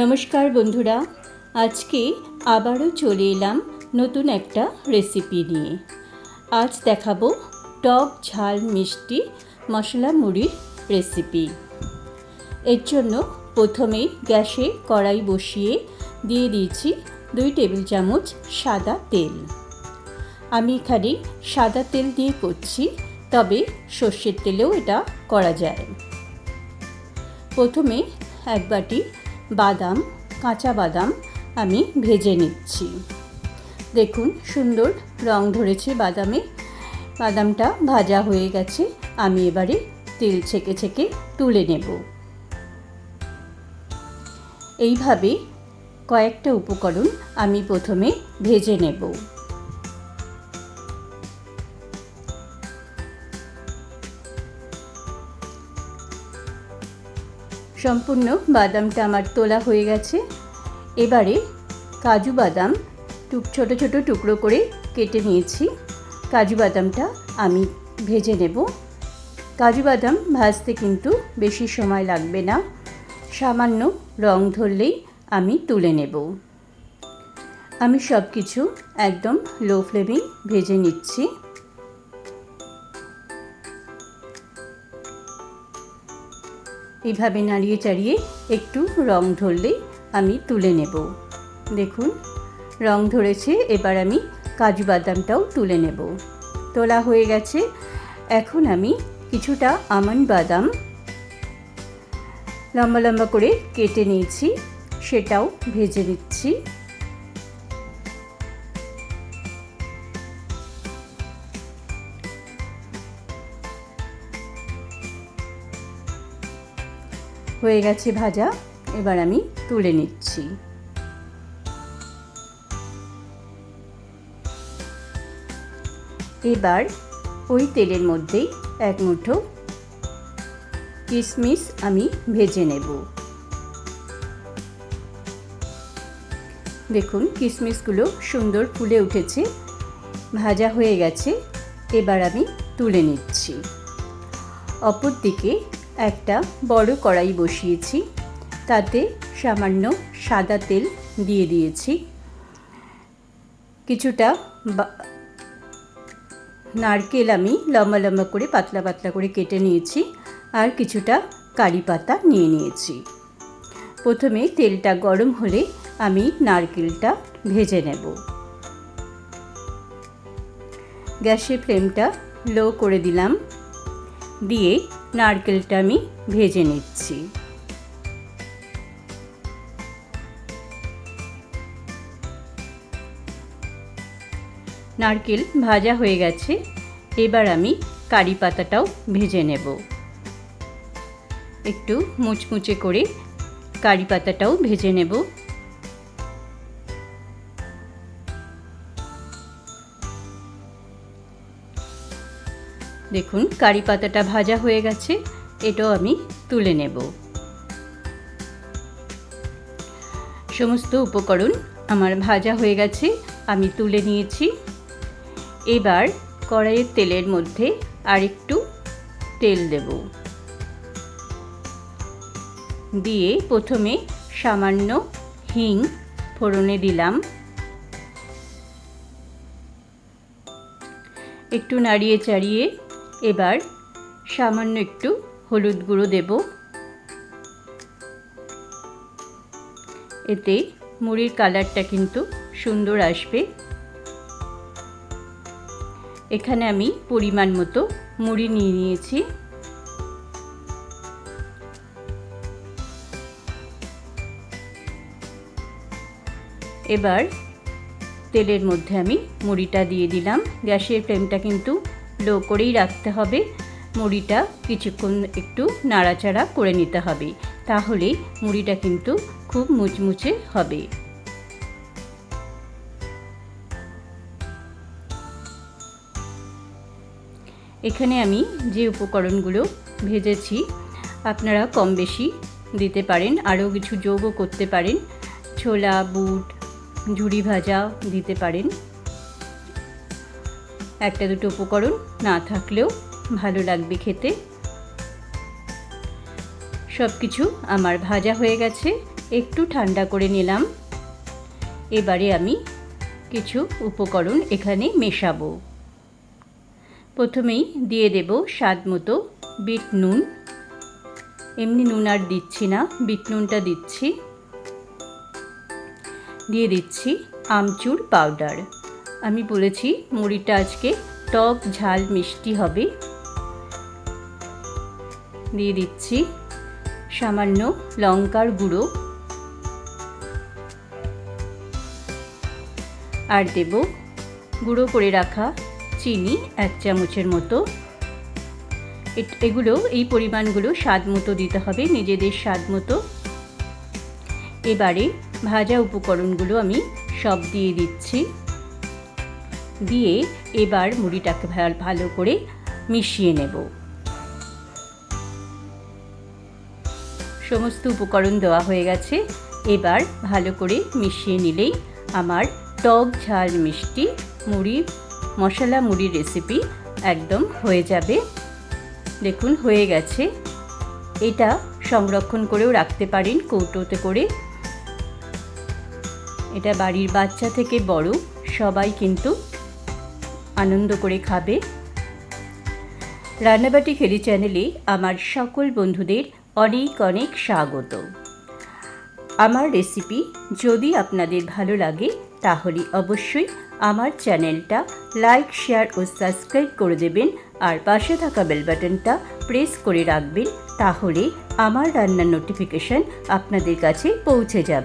নমস্কার বন্ধুরা, আজকে আবারও চলে এলাম নতুন একটা রেসিপি নিয়ে। আজ দেখাবো টক ঝাল মিষ্টি মশলা মুড়ির রেসিপি এর জন্য প্রথমে গ্যাসে কড়াই বসিয়ে দিয়ে দিয়েছি দুই টেবিল চামচ সাদা তেল। আমি এখানে সাদা তেল দিয়ে করছি, তবে সর্ষের তেলেও এটা করা যায়। প্রথমে এক বাটি বাদাম, কাঁচা বাদাম আমি ভেজে নিচ্ছি। দেখুন, সুন্দর রং ধরেছে বাদামে। বাদামটা ভাজা হয়ে গেছে। আমি এবারে তেল ছেঁকে ছেঁকে তুলে নেব। এইভাবে কয়েকটা উপকরণ আমি প্রথমে ভেজে নেব। সম্পূর্ণ বাদামটা আমার তোলা হয়ে গেছে। এবারে কাজু বাদাম টুক ছোটো ছোটো টুকরো করে কেটে নিয়েছি। কাজু বাদামটা আমি ভেজে নেব। কাজু বাদাম ভাজতে কিন্তু বেশি সময় লাগবে না। সামান্য রং ধরলেই আমি তুলে নেব। আমি সব কিছু একদম লো ফ্লেমেই ভেজে নিচ্ছি। এইভাবে নাড়িয়ে চাড়িয়ে একটু রং ধরলেই আমি তুলে নেব। দেখুন, রং ধরেছে, এবার আমি কাজু বাদামটাও তুলে নেব। তোলা হয়ে গেছে। এখন আমি কিছুটা আমন্ড বাদাম লম্বা লম্বা করে কেটে নিয়েছি, সেটাও ভেজে নিচ্ছি। হয়ে গেছে ভাজা, এবার আমি তুলে নিচ্ছি। এবার ওই তেলের মধ্যেই এক মুঠো কিশমিশ আমি ভেজে নেব। দেখুন কিশমিশগুলো সুন্দর ফুলে উঠেছে, ভাজা হয়ে গেছে, এবার আমি তুলে নিচ্ছি। অপর দিকে একটা বড় কড়াই বসিয়েছি। তাতে সামান্য সাদা তেল দিয়ে দিয়েছি। কিছুটা নারকেল আমি লম্বা লম্বা করে, পাতলা পাতলা করে কেটে নিয়েছি আর কিছুটা কারি পাতা নিয়ে নিয়েছি। প্রথমে তেলটা গরম হলে আমি নারকেলটা ভেজে নেব। গ্যাসের ফ্লেমটা লো করে দিলাম। দিয়ে নারকেলটা আমি ভেজে নিচ্ছি। নারকেল ভাজা হয়ে গেছে, এবার আমি কারি পাতাটাও ভেজে নেব। একটু মুচমুচে করে কারি পাতাটাও ভেজে নেব। দেখুন, কারি পাতাটা ভাজা হয়ে গেছে, এটাও আমি তুলে নেব। সমস্ত উপকরণ আমার ভাজা হয়ে গেছে, আমি তুলে নিয়েছি। এবার কড়াইয়ের তেলের মধ্যে আরেকটু তেল দেব। দিয়ে প্রথমে সামান্য হিং ফোড়নে দিলাম। একটু নাড়িয়ে চাড়িয়ে এবার সামান্য একটু হলুদ গুঁড়ো দেব। এতে মুড়ির কালারটা কিন্তু সুন্দর আসবে। এখানে আমি পরিমাণ মতো মুড়ি নিয়ে নিয়েছি। এবার তেলের মধ্যে আমি মুড়িটা দিয়ে দিলাম। গ্যাসের ফ্লেমটা কিন্তু লো করেই রাখতে হবে। মুড়িটা কিছুক্ষণ একটু নাড়াচাড়া করে নিতে হবে। তাহলে মুড়িটা কিন্তু খুব মুচমুচে হবে। এখানে আমি যে উপকরণগুলো ভেজেছি, আপনারা কম বেশি দিতে পারেন, আরও কিছু যোগও করতে পারেন। ছোলা, বুট, ঝুড়ি ভাজা দিতে পারেন। একটা দুটো উপকরণ না থাকলেও ভালো লাগবে খেতে। সব কিছু আমার ভাজা হয়ে গেছে, একটু ঠান্ডা করে নিলাম। এবারে আমি কিছু উপকরণ এখানে মেশাবো। প্রথমেই দিয়ে দেব স্বাদ মতো বিট নুন। এমনি নুন আর দিচ্ছি না, বিট নুনটা দিচ্ছি। দিয়ে দিচ্ছি আমচুর পাউডার। আমি বলেছি মুড়িটা আজকে টক ঝাল মিষ্টি হবে। দিয়ে দিচ্ছি সামান্য লঙ্কার গুঁড়ো। আর দেব গুঁড়ো করে রাখা চিনি এক চামচের মতো। এগুলো এই পরিমাণগুলো স্বাদ মতো দিতে হবে, নিজেদের স্বাদ মতো। এবারে ভাজা উপকরণগুলো আমি সব দিয়ে দিচ্ছি। দিয়ে এবার মুড়িটাকে ভালো করে মিশিয়ে নেব। সমস্ত উপকরণ দেওয়া হয়ে গেছে। এবার ভালো করে মিশিয়ে নিলেই আমার টক ঝাল মিষ্টি মুড়ি, মশলা মুড়ির রেসিপি একদম হয়ে যাবে। দেখুন, হয়ে গেছে। এটা সংরক্ষণ করেও রাখতে পারেন কৌটোতে করে। এটা বাড়ির বাচ্চা থেকে বড়, সবাই কিন্তু আনন্দ করে খাবে? রান্নাবাটি খেলি চ্যানেলে আমার সকল বন্ধুদের অনেক অনেক স্বাগত। আমার রেসিপি যদি আপনাদের ভালো লাগে, তাহলে অবশ্যই আমার চ্যানেলটা লাইক, শেয়ার ও সাবস্ক্রাইব করে দেবেন আর পাশে থাকা বেল বাটনটা প্রেস করে রাখবেন, তাহলে আমার রান্নার নোটিফিকেশন আপনাদের কাছে পৌঁছে যাবে।